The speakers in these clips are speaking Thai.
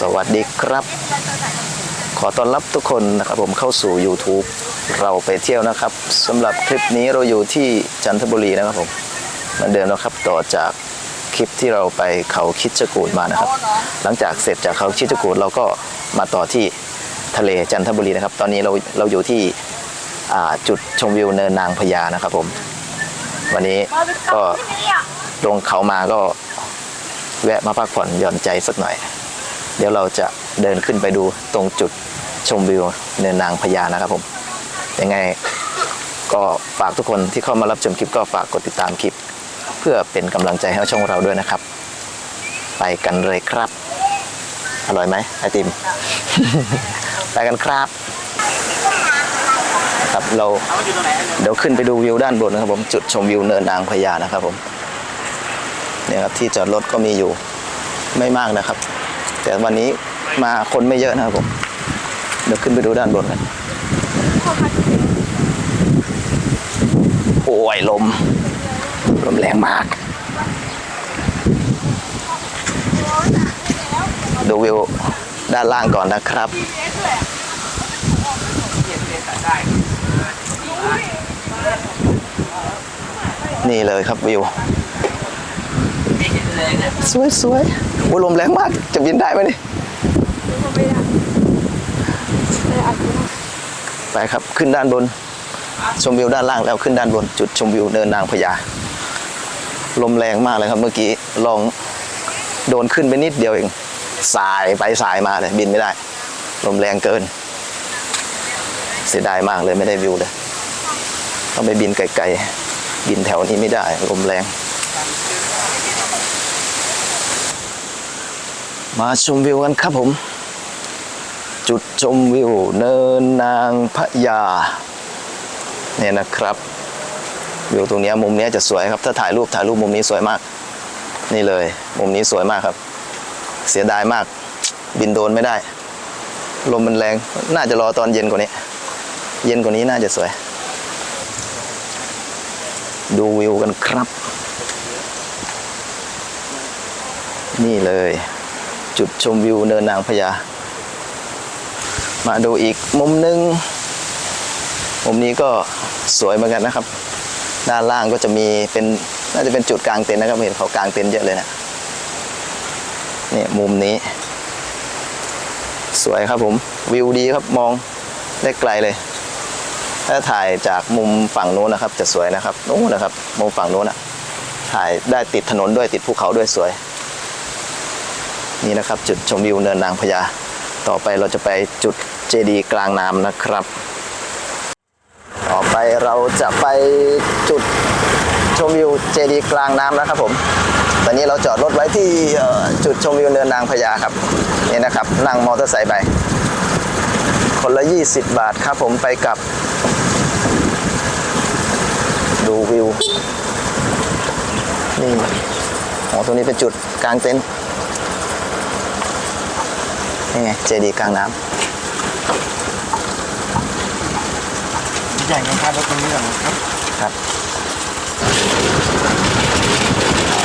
สวัสดีครับ ขอต้อนรับทุกคนนะครับผมเข้าสู่ YouTube เราไปเที่ยวนะครับสำหรับคลิปนี้เราอยู่ที่จันทบุรีนะครับผมเหมือนเดิมนะครับต่อจากคลิปที่เราไปเขาคิดจกูดมานะครับ หลังจากเสร็จจากเขาคิดจกูดเราก็มาต่อที่ทะเลจันทบุรีนะครับ ตอนนี้เราเราอยู่ที่จุดชมวิวเนินนางพญานะครับผมวันนี้ก็ลงเขามาก็แวะมาพักผ่อนหย่อนใจสักหน่อย เดี๋ยวเราจะเดินขึ้นไปดูตรงจุดชมวิวเนินนางพญานะครับผมยังไงก็ฝากทุกคนที่เข้ามารับชมคลิปก็ฝากกดติดตามคลิป เพื่อเป็นกำลังใจให้ช่องเราด้วยนะครับ ไปกันเลยครับ อร่อยไหมไอติม ไปกันครับ ครับเราเดี๋ยวขึ้นไปดูวิวด้านบนนะครับผมจุดชมวิวเนินนางพญานะครับผมเนี่ยครับที่จอดรถก็มีอยู่ไม่มากนะครับ แต่วันนี้มาคนไม่เยอะนะครับผม เดี๋ยวขึ้นไปดูด้านบนกันโอ้ยลม ลมแรงมาก ดูวิวด้านล่างก่อนนะครับนี่เลยครับวิว สวยสวยๆ โอ้ลมแรงมาก จะบินได้ไหมนี่ไปครับขึ้นด้านบน ชมวิวด้านล่างแล้วขึ้นด้านบน จุดชมวิวเนินนางพญาลมแรงมากเลยครับเมื่อกี้ลองโดนขึ้นไปนิดเดียวเอง สายไปสายมาเลยบินไม่ได้ ลมแรงเกิน เสียดายมากเลยไม่ได้วิวเลย ต้องไปบินไกลๆบินแถวนี้ไม่ได้ ลมแรง มาชมวิวกันครับผม จุดชมวิวเนินนางพญาเนี่ยนะครับ วิวตรงนี้มุมนี้จะสวยครับ ถ้าถ่ายรูปถ่ายรูปมุมนี้สวยมาก นี่เลย มุมนี้สวยมากครับ เสียดายมาก บินโดรนไม่ได้ ลมมันแรง น่าจะรอตอนเย็นกว่านี้ เย็นกว่านี้น่าจะสวย ดูวิวกันครับ นี่เลย จุดชมวิวเนินนางพญามาดูอีกมุมหนึ่งมุมนี้ก็สวยเหมือนกันนะครับ ด้านล่างก็จะมีเป็นน่าจะเป็นจุดกลางเต็นท์นะครับเห็นเขากลางเต็นท์เยอะเลยนะเนี่ยมุมนี้ สวยครับผมวิวดีครับมองได้ไกลเลย ถ้าถ่ายจากมุมฝั่งนู้นนะครับ จะสวยนะครับนู้นนะครับมุมฝั่งนู้นนะถ่ายได้ติดถนนด้วยติดภูเขาด้วยสวย นี่นะครับจุดชมวิวเนินนางพญาต่อไปเราจะไปจุดเจดีย์กลางน้ำนะครับ ต่อไปเราจะไปจุดชมวิวเจดีย์กลางน้ำนะครับผมตอนนี้เราจอดรถไว้ที่จุดชมวิวเนินนางพญาครับนี่นะครับนั่งมอเตอร์ไซค์ไป คนละ 20 บาทครับผมไปกับ ดูวิวนี่อ๋อตรงนี้เป็นจุดกลางเต็นท์ นี่ไงเจดีย์กลางน้ใหญ่นะครับรถตรงนี้เหรอครับำครับ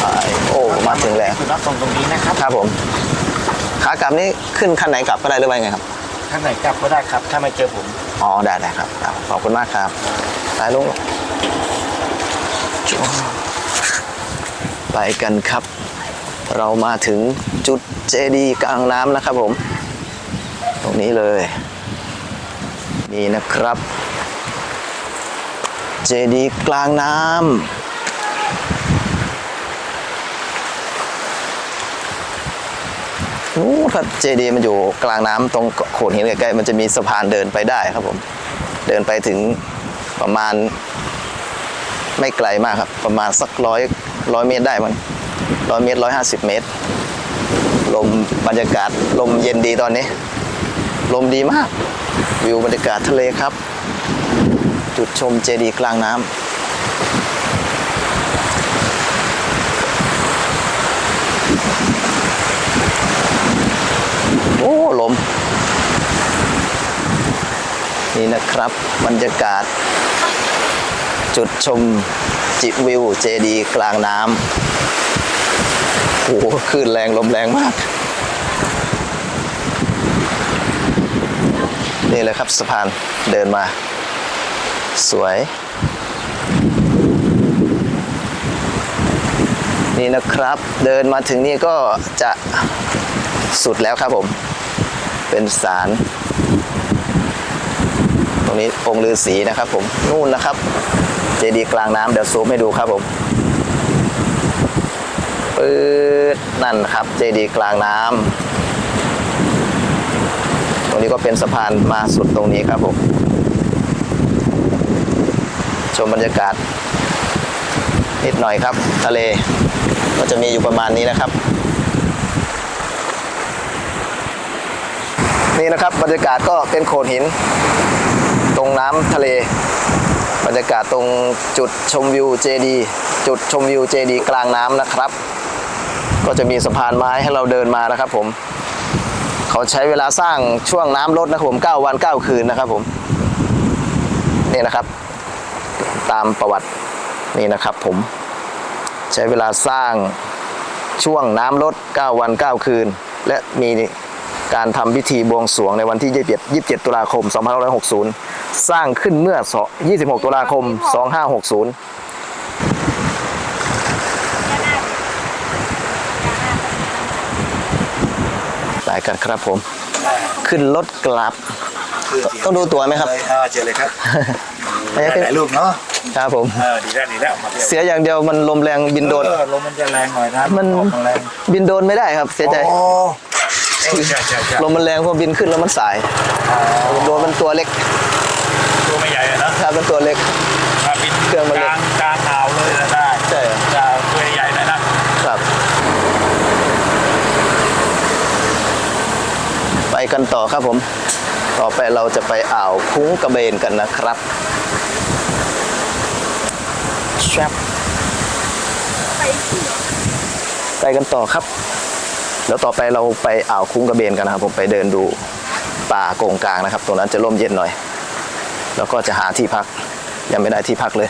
อ่าโอ้มาถึงแล้วคือรับตรงตรงนี้นะครับ ครับผมขากลับนี่ขึ้นคันไหนกลับก็ได้หรือว่าไงครับท่านไหนกลับก็ได้ครับ ถ้าไม่เจอผมอ๋อได้ได้ครับครับขอบคุณมากครับไปลุงไปกันครับ เรามาถึงจุดเจดีย์กลางน้ำนะครับผม ตรงนี้เลย นี่นะครับ เจดีย์กลางน้ำนู้นครับเจดีย์มันอยู่กลางน้ำตรงโขดหินใกล้ๆมันจะมีสะพานเดินไปได้ครับผม เดินไปถึงประมาณไม่ไกลมากครับ ประมาณสักร้อยร้อยเมตรได้มัน ร้อยเมตรร้อยห้าสิบเมตร ลมบรรยากาศลมเย็นดีตอนนี้ ลมดีมาก วิวบรรยากาศทะเลครับ จุดชมเจดีย์กลางน้ำโอ้ลม นี่นะครับบรรยากาศ จุดชมจิวิวเจดีกลางน้ำ โอ้โหคลื่นแรงลมแรงมาก นี่เลยครับสะพานเดินมา สวย นี่นะครับเดินมาถึงนี่ก็จะสุดแล้วครับผม เป็นศาลตรงนี้องค์ฤาษีนะครับผมนู่นนะครับ เจดีย์กลางน้ำเดี๋ยวซูมให้ดูครับผม ปื๊ดนั่นครับเจดีกลางน้ำตรงนี้ก็เป็นสะพานมาสุดตรงนี้ครับผมชมบรรยากาศ นิดหน่อยครับ ทะเลก็จะมีอยู่ประมาณนี้นะครับ นี่นะครับบรรยากาศก็เป็นโขดหิน ตรงน้ำทะเล บรรยากาศตรงจุดชมวิวเจดีจุดชมวิวเจดีกลางน้ำนะครับ ก็จะมีสะพานไม้ให้เราเดินมานะครับผมเขาใช้เวลาสร้างช่วงน้ำลดนะครับผม 9 วัน 9 คืนนะครับผมนี่นะครับ ตามประวัตินี่นะครับผมใช้เวลาสร้างช่วงน้ำลด 9 วัน 9 คืน และมีการทำพิธีบวงสรวงในวันที่ 27 ตุลาคม 2560 สร้างขึ้นเมื่อ 26 ตุลาคม 2560 ไปกันครับผม ขึ้นรถกลับ ต้องดูตัวไหมครับเลยเออเจอเลยครับไม่ใช่ขึ้นถ่ายรูปเนาะครับผมเออดีแล้วดีแล้วมาเที่ยวเสียอย่างเดียวมันลมแรงบินโดนเออลมมันจะแรงหน่อยนะมันออกแรงบินโดนไม่ได้ครับ เสียใจโอ้เออใช่ใช่ใช่ลมมันแรงพอบินขึ้นแล้วมันสายโดนมันตัวเล็กตัวไม่ใหญ่อะนะครับมันตัวเล็กถ้าบินเครื่องมันกเล็ก ลางกลางอ่าวเลยนะได้ ใช่ จะตัวใหญ่เลยนะครับ ไป กันต่อครับผม ต่อไปเราจะไปอ่าวคุ้งกระเบนกันนะครับแชปไปกันต่อครับ แล้วต่อไปเราไปอ่าวคุ้งกระเบนกันนะครับ ผมไปเดินดูป่าโกงกลางนะครับ ตรงนั้นจะร่มเย็นหน่อย แล้วก็จะหาที่พัก ยังไม่ได้ที่พักเลย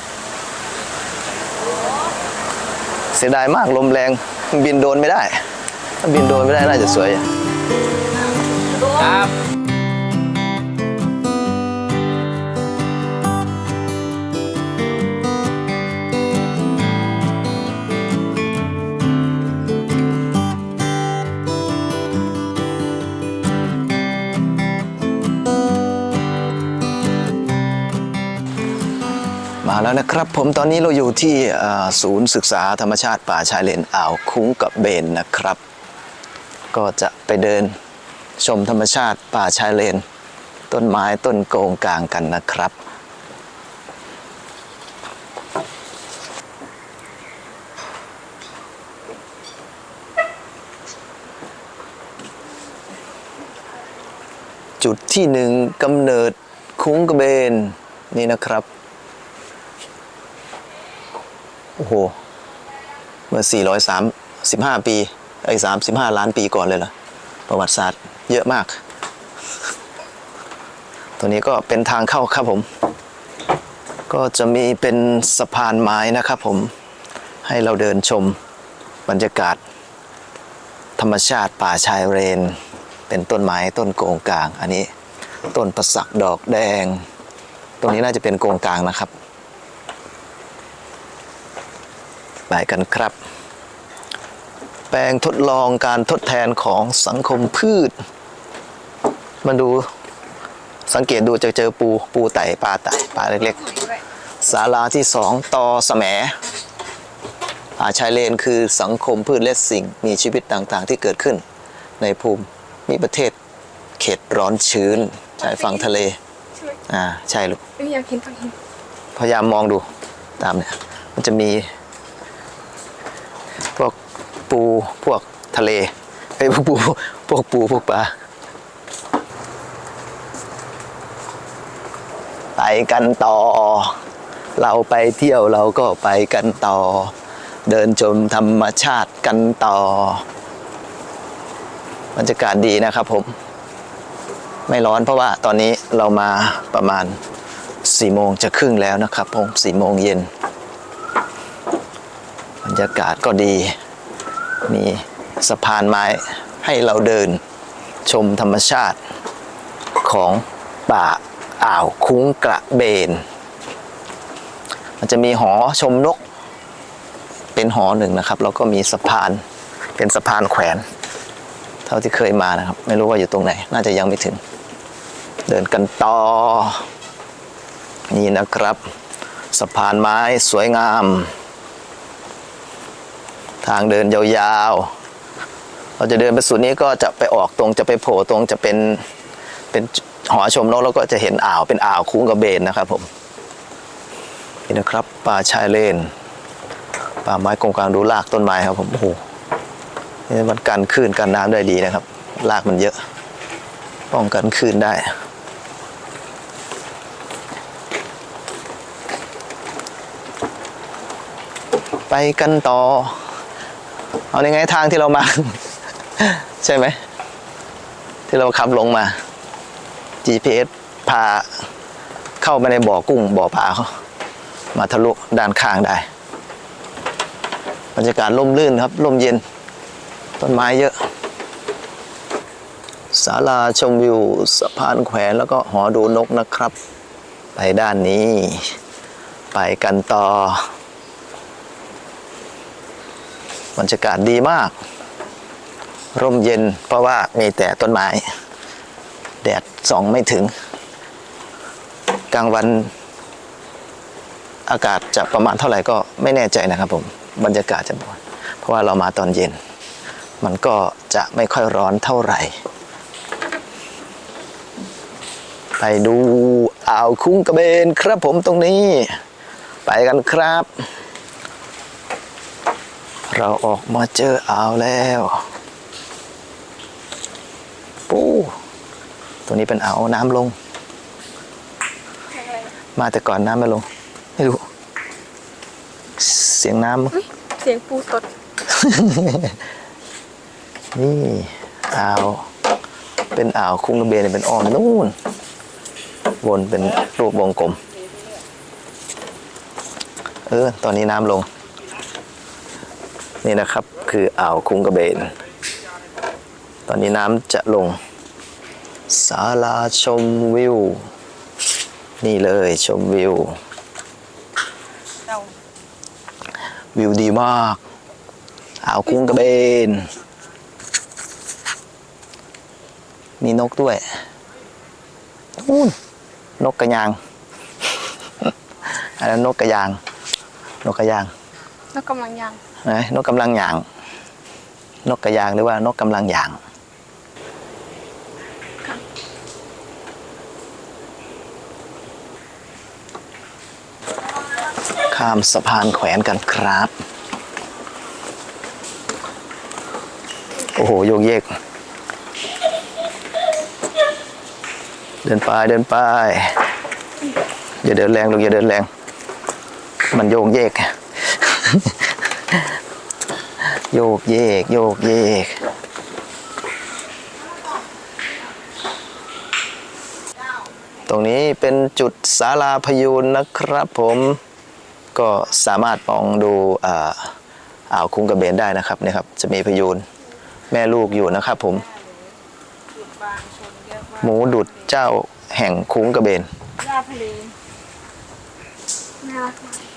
เสียดายมากลมแรงบินโดรนไม่ได้ ถ้าบินโดรนไม่ได้น่าจะสวย ครับมาแล้วนะครับผมตอนนี้เราอยู่ที่ศูนย์ศึกษาธรรมชาติป่าชายเลนอ่าวคุ้งกับเบนนะครับ ก็จะไปเดิน ชมธรรมชาติป่าชายเลน ต้นไม้ต้นโกงกลางกันนะครับ จุดที่หนึ่งกำเนิดคุ้งกระเบนนี่นะครับ โอ้โห เมื่อ 435ปี ไอ้ 35 ล้านปีก่อนเลยเหรอ ประวัติศาสตร์ เยอะมาก ตัวนี้ก็เป็นทางเข้าครับผม ก็จะมีเป็นสะพานไม้นะครับผม ให้เราเดินชมบรรยากาศ ธรรมชาติป่าชายเรน เป็นต้นไม้ต้นโกงกลาง อันนี้ต้นประสักดอกแดง ตรงนี้น่าจะเป็นโกงกลางนะครับ ไปกันครับ ลงทดลองการทดแทนของสังคมพืช มาดูสังเกตดูจะเจอปูปูไต่ปลาไต่ปลาเล็กๆศาลาที่สองตอแสมป่าชายเลนคือสังคมพืชและสิ่งมีชีวิตต่างๆ ที่เกิดขึ้น ในภูมิมีประเทศเขตร้อนชื้นชายฝั่งทะเลใช่ไหมอ่า ใช่ลูกเอ้ยอยากเห็นฝังหินพยายามมองดูตามเนี่ย มันจะมีพวก ปูพวกทะเลไอ้พวกปูพวกปูพวกปลาไปกันต่อ เราไปเที่ยวเราก็ไปกันต่อ เดินชมธรรมชาติกันต่อบรรยากาศดีนะครับผม ไม่ร้อนเพราะว่าตอนนี้เรามาประมาณสี่โมงจะครึ่งแล้วนะครับผมสี่โมงเย็น บรรยากาศก็ดี มีสะพานไม้ให้เราเดินชมธรรมชาติของป่าอ่าวคุ้งกระเบน มันจะมีหอชมนก เป็นหอหนึ่งนะครับ แล้วก็มีสะพานเป็นสะพานแขวน เท่าที่เคยมานะครับ ไม่รู้ว่าอยู่ตรงไหน น่าจะยังไม่ถึง เดินกันต่อ นี่นะครับ สะพานไม้สวยงาม ทางเดินยาวๆ เราจะเดินไปสุดนี้ก็จะไปออกตรงจะไปโผล่ตรงจะเป็นเป็นหอชมนกแล้วก็จะเห็นอ่าวเป็นอ่าวคุ้งกระเบนนะครับผมนี่นะครับป่าชายเลนป่าไม้กงกลางดูรากต้นไม้ครับผมโอ้โหนี่มันกันคลื่นกันน้ำได้ดีนะครับรากมันเยอะป้องกันคลื่นได้ไปกันต่อ เอาในไงทางที่เรามา ใช่ไหม ที่เราขับลงมา GPS พาเข้าไปในบ่อกุ้งบ่อปลาเขามาทะลุด้านข้างได้ บรรยากาศร่มรื่นครับร่มเย็น ต้นไม้เยอะศาลาชมวิวสะพานแขวนแล้วก็หอดูนกนะครับ ไปด้านนี้ ไปกันต่อ บรรยากาศดีมาก ร่มเย็นเพราะว่ามีแต่ต้นไม้ แดดส่องไม่ถึง กลางวันอากาศจะประมาณเท่าไหร่ก็ไม่แน่ใจนะครับผม บรรยากาศจะบอนเพราะว่าเรามาตอนเย็น มันก็จะไม่ค่อยร้อนเท่าไหร่ ไปดูอ่าวคุ้งกระเบนครับผมตรงนี้ ไปกันครับ เราออกมาเจออ่าวแล้วปูตัวนี้เป็นอ่าวน้ำลง มาแต่ก่อนน้ำไม่ลง ไม่รู้ เสียงน้ำเสียงปูตด นี่อ่าวเป็นอ่าวคุ้งกระเบนเนี่ยเป็นอ้อมนู่น วนเป็นรูปวงกลม เออ ตอนนี้น้ำลง นี่นะครับ คืออ่าวคุ้งกระเบน ตอนนี้น้ำจะลงศาลาชมวิว นี่เลยชมวิว วิวดีมากอ่าวคุ้งกระเบน มีนกด้วยนู่นกกระยาง อันนั้นนกกระยาง นกกระยางแล้วกำลังยัง นะนกกำลังหยาง นกกระยางหรือว่านกกำลังหยางข้ามสะพานแขวนกันครับ โอ้โห โยกเยก เดินไปเดินไปอย่าเดินแรงลูกอย่าเดินแรง มันโยกเยก โยกเยก โยกเยก ตรงนี้เป็นจุดศาลาพยูนนะครับผมก็สามารถมองดูอ่าอ่าวคุ้งกระเบนได้นะครับเนี่ยครับจะมีพยูนแม่ลูกอยู่นะครับผม หมูดุดเจ้าแห่งคุ้งกระเบนหญ้าทะเลน่ารักมาก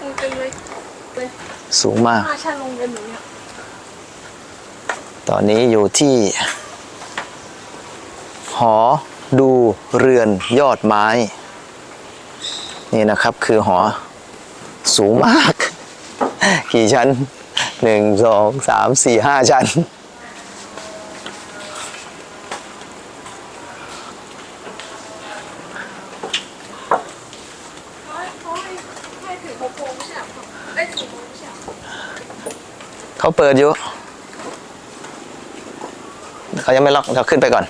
อืมเป็นเลยเลยสูงมากมาชาลงกันหนูเนี่ยตอนนี้อยู่ที่ หอดูเรือนยอดไม้ นี่นะครับคือหอ สูงมาก กี่ชั้นหนึ่งสองสามสี่ห้าชั้น เขาให้เขาให้ให้ถึงหกโมงไม่ใช่เหรอได้ถึงโมงไม่ใช่เหรอ เขาเปิดอยู่เขายังไม่ล็อกเราขึ้นไปก่อน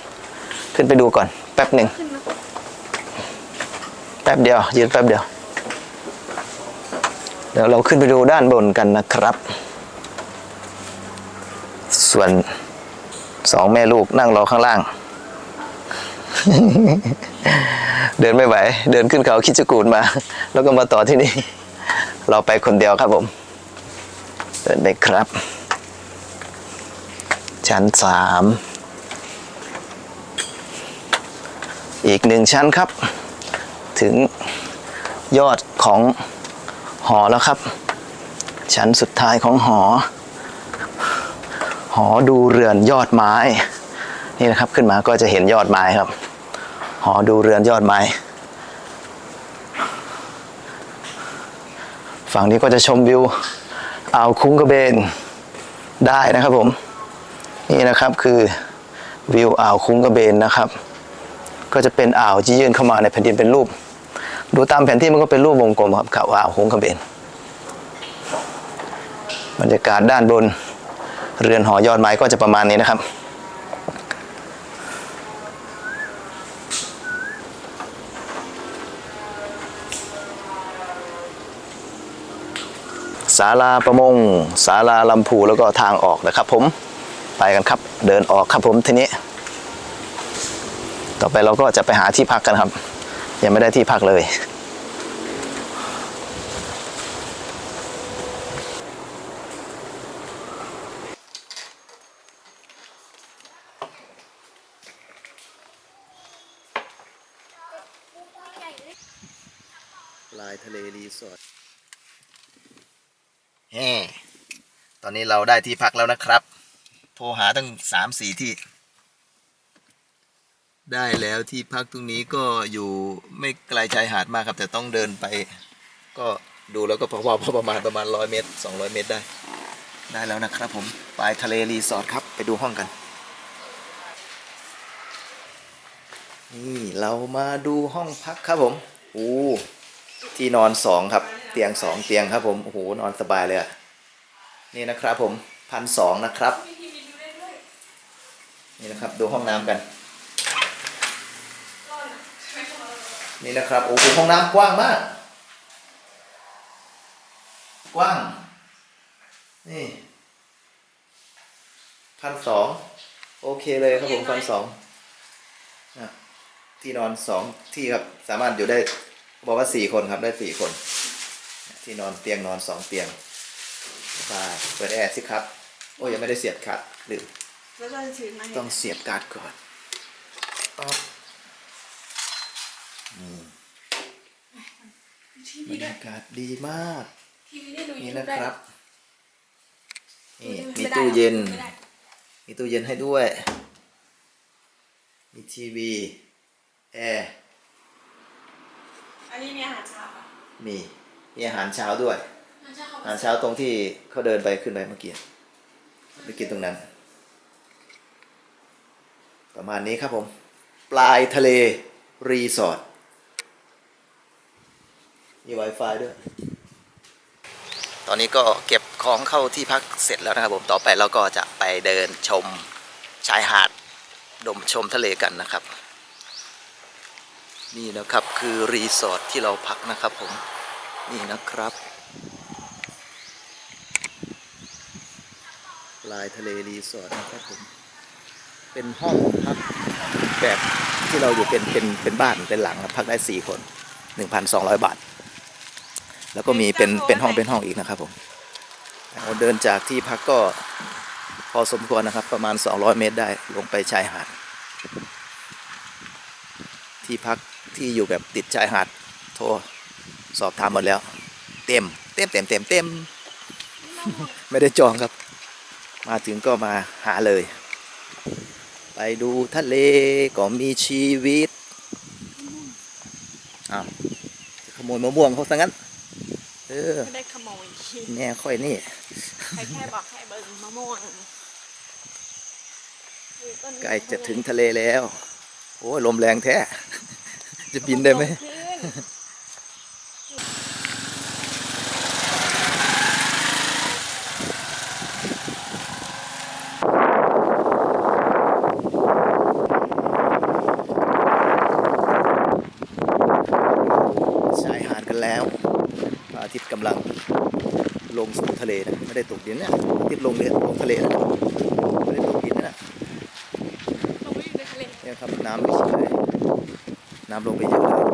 ขึ้นไปดูก่อน แป๊บหนึ่งแป๊บเดียว ยืนแป๊บเดียว เดี๋ยวเราขึ้นไปดูด้านบนกันนะครับ ส่วนสองแม่ลูกนั่งรอข้างล่าง เดินไม่ไหว เดินขึ้นเขาคิดจกูดมา แล้วก็มาต่อที่นี่ เราไปคนเดียวครับผม เดินไปครับ ชั้นสามอีกหนึ่งชั้นครับ ถึงยอดของหอแล้วครับ ชั้นสุดท้ายของหอ หอดูเรือนยอดไม้ นี่นะครับขึ้นมาก็จะเห็นยอดไม้ครับ หอดูเรือนยอดไม้ ฝั่งนี้ก็จะชมวิว อ่าวคุ้งกระเบนได้นะครับผมนี่นะครับคือวิวอ่าวคุ้งกระเบนนะครับ ก็จะเป็นอ่าวที่ยื่นเข้ามาในแผ่นดินเป็นรูป ดูตามแผนที่มันก็เป็นรูปวงกลมครับกับอ่าวคุ้งกระเบนบรรยากาศด้านบน เรือนหอยอดไม้ก็จะประมาณนี้นะครับาลาประมงศาลาลำพูแล้วก็ทางออกนะครับ ผมไปกันครับ เดินออกครับผมทีนี้ ต่อไปเราก็จะไปหาที่พักกันครับ ยังไม่ได้ที่พักเลยลายทะเลรีสอร์ทแฮ่ตอนนี้ เราได้ที่พักแล้วนะครับ โทรหาตั้งสามสี่ที่ ได้แล้วที่พักตรงนี้ก็อยู่ไม่ไกลชายหาดมากครับ แต่ต้องเดินไป ก็ดูแล้วก็พอๆประมาณประมาณร้อยเมตรสองร้อยเมตรได้ ได้แล้วนะครับผมปลายทะเลรีสอร์ทครับไปดูห้องกัน นี่เรามาดูห้องพักครับผมโอ้ที่นอนสองครับ เตียงสองเตียงครับผมโอ้โหนอนสบายเลยอะ นี่นะครับผมพันสองนะครับ นี่นะครับดูห้องน้ำกัน นี่นะครับโอ้โหห้องน้ำกว้างมาก กว้าง นี่พันสองโอเคเลยครับผมพันสองที่นอนสองที่ครับสามารถอยู่ได้บอกว่าสี่คนครับได้สี่คน ที่นอนเตียงนอนสองเตียง สบายเปิดแอร์สิครับ โอ้ยยังไม่ได้เสียบขัดลืมแล้วก็จะถือมาต้องเสียบการ์ดก่อนปั๊บทีบรวีรด้วยยากาศดีมาก ทีวีได้ดูยูนี่ทูนะบได้ครับ นี่ดูมีไได้ตู้เย็น ไม่ได้มีตู้เย็นให้ด้วย มีทีวี แอร์ อันนี้มีอาหารเช้าอะมี มีอาหารเช้าด้วย อาหารเช้าเขาอาหารเช้าตรงที่เขาเดินไปขึ้นไปเมื่อกี้ไปกินตรงนั้น ประมาณนี้ครับผม ปลายทะเลรีสอร์ทมี Wi-Fi ด้วย ตอนนี้ก็เก็บของเข้าที่พักเสร็จแล้วนะครับผม ต่อไปเราก็จะไปเดินชมชายหาด ดมชมทะเลกันนะครับ นี่นะครับคือรีสอร์ทที่เราพักนะครับผม นี่นะครับ ลายทะเลรีสอร์ทนะครับผมเป็นห้องพักแบบที่เราอยู่เป็นเป็นเป็นบ้านเป็นหลังครับพักได้สี่คนหนึ่งพันสองร้อยบาท แล้วก็มีเป็นเป็นห้องเป็นห้องอีกนะครับผมเราเดินจากที่พักก็พอสมควรนะครับ ประมาณ 200 เมตรได้ลงไปชายหาด ที่พักที่อยู่แบบติดชายหาด โทรสอบถามหมดแล้ว เต็ม เต็มเต็มเต็มเต็ม ไม่ได้จองครับ มาถึงก็มาหาเลย ไปดูทะเลก็มีชีวิตอ้าวจะขโมยมะม่วงเขาซะงั้น เออไม่ได้ขโมยแม่ค่อยนี่ใครแค่บอกให้เบิ่งมะม่วงคือต้นใกล้จะถึงทะเลแล้ว โอ้ยลมแรงแท้ จะบินได้ไหม ขึ้น ชายหาดกันแล้วพระอาทิตย์กำลัง ลงสู่ทะเลนะไม่ได้ตกดินนะพระอาทิตย์ลงเนี่ยลงทะเลนะไม่ได้ตกดินนะลงไปอยู่ในทะเลเนี่ยครับน้ำไม่ใช่น้ำลงไปเยอะเลย